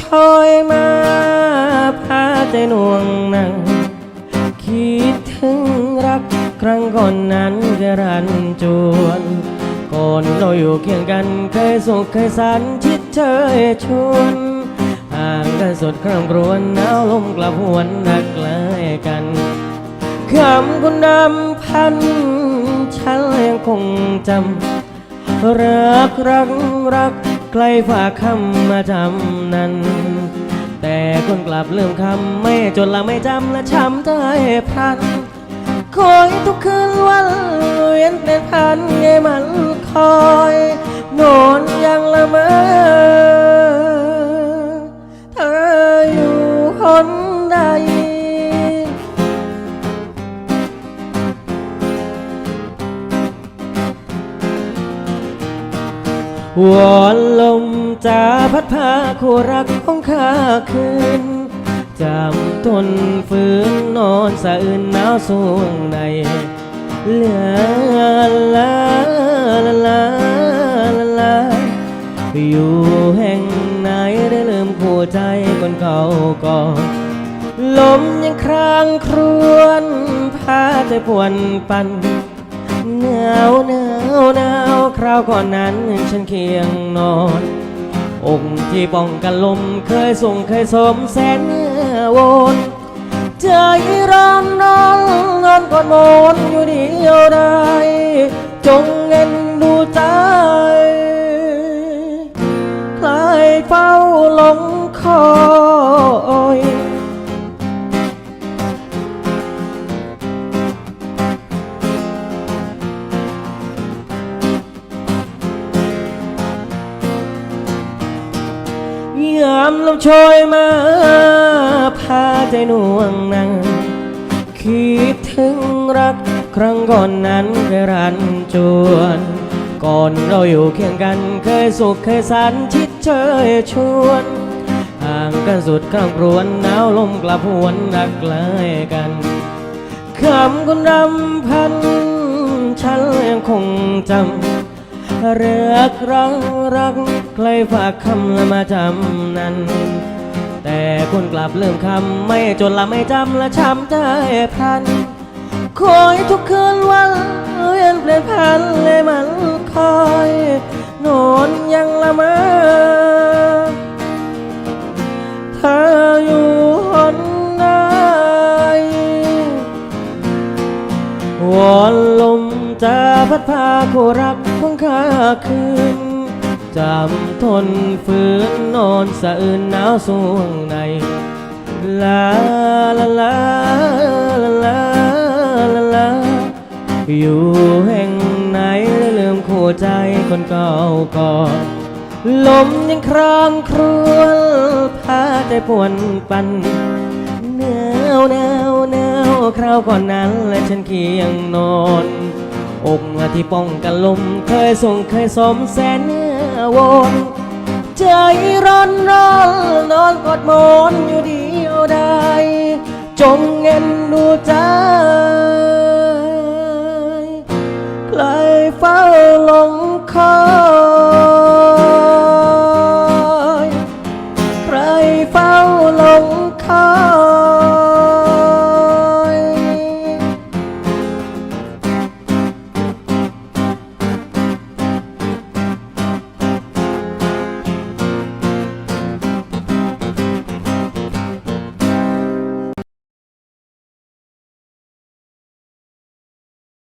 ชอยมาพาใจหน่วงหนัง คิดถึงรักครั้งก่อนนั้นจะรันจวนก่อนเราอยู่เคียงกันเคยสุขเคยสันชิดเชยชวนห่างกันสุดครำครวญหนาวลมกลับหวนรักไกลกันคำคุณดำพันฉันยังคงจำรักรักรัก ใกลฝากคำมาจำนั้น แต่คนกลับลืมคำไม่จนละไม่จำและช้ำใจพลันคอยทุกคืนวันเวียนเป็นพันไงมันคอยนอน วอนลมจะพัดพาคู่รักของข้าคืนจำทนฝืนนอนสะอื่นหนาวสูงในเหลือลาลาลาลาลาอยู่แห่งไหนได้ลืมคู่ใจคนเก่าก่อนลมยังครางครวนพาใจปวนปันหน ราวก่อนนั้นฉันเคียงนอนองค์ที่ป้องกันลมเคยส่งเคยสมแสนโวนใจร้อนนอนนอนกอดหมอนอยู่เดียวได้ จงเงินดูใจ ยามลมโชยมาพาใจหน่วงนังคิดถึงรักครั้งก่อนนั้นเคยรันจวน ก่อนเราอยู่เคียงกันเคยสุขเคยสันชิดเชยชวนห่างกันสุดคร่ำครวญหนาวลมกลับหวนรักไกลกันคำคุณรำพันฉันยังคงจำ รักรักรัก ใครฝากคำละมาจำนั้น แต่คนกลับลืมคำไม่จนละไม่จำละช้ำใจพลันคอยทุกคืน พัดพาคู่รักของข้าคืนจำทนฝืนนอนสะอื่นหนาวสูงใน ลาลาลาลาลาลาลาอยู่แห่งไหนลืมคู่ใจคนเก่าก่อนลมยังครางครวญพาใจปวนปันหนาวหนาวหนาวคราวก่อนนั้นและฉันเคียงนอน อกที่ป้องกันลมเคยส่งเคยสมแสนเนื้อวนใจร้อนร้อนนอนกอดมอนอยู่เดียวได้จงเงินดูใจ